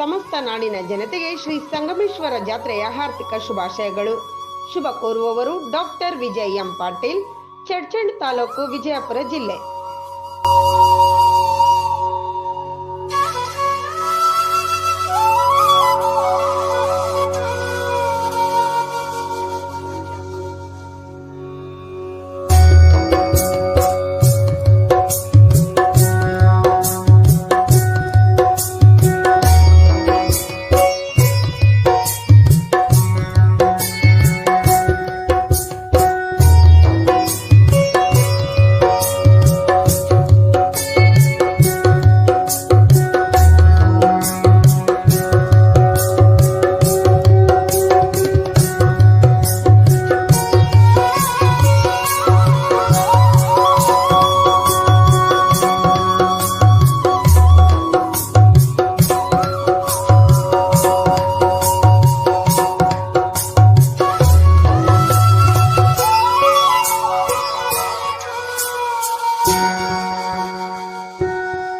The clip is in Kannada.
ಸಮಸ್ತ ನಾಡಿನ ಜನತೆಗೆ ಶ್ರೀ ಸಂಗಮೇಶ್ವರ ಜಾತ್ರೆಯ ಹಾರ್ದಿಕ ಶುಭಾಶಯಗಳು. ಶುಭ ಕೋರುವವರು ಡಾಕ್ಟರ್ ವಿಜಯ್ ಎಂ ಪಾಟೀಲ್, ಚಡ್ಚಂಡ್ ತಾಲೂಕು ವಿಜಯಪುರ ಜಿಲ್ಲೆ.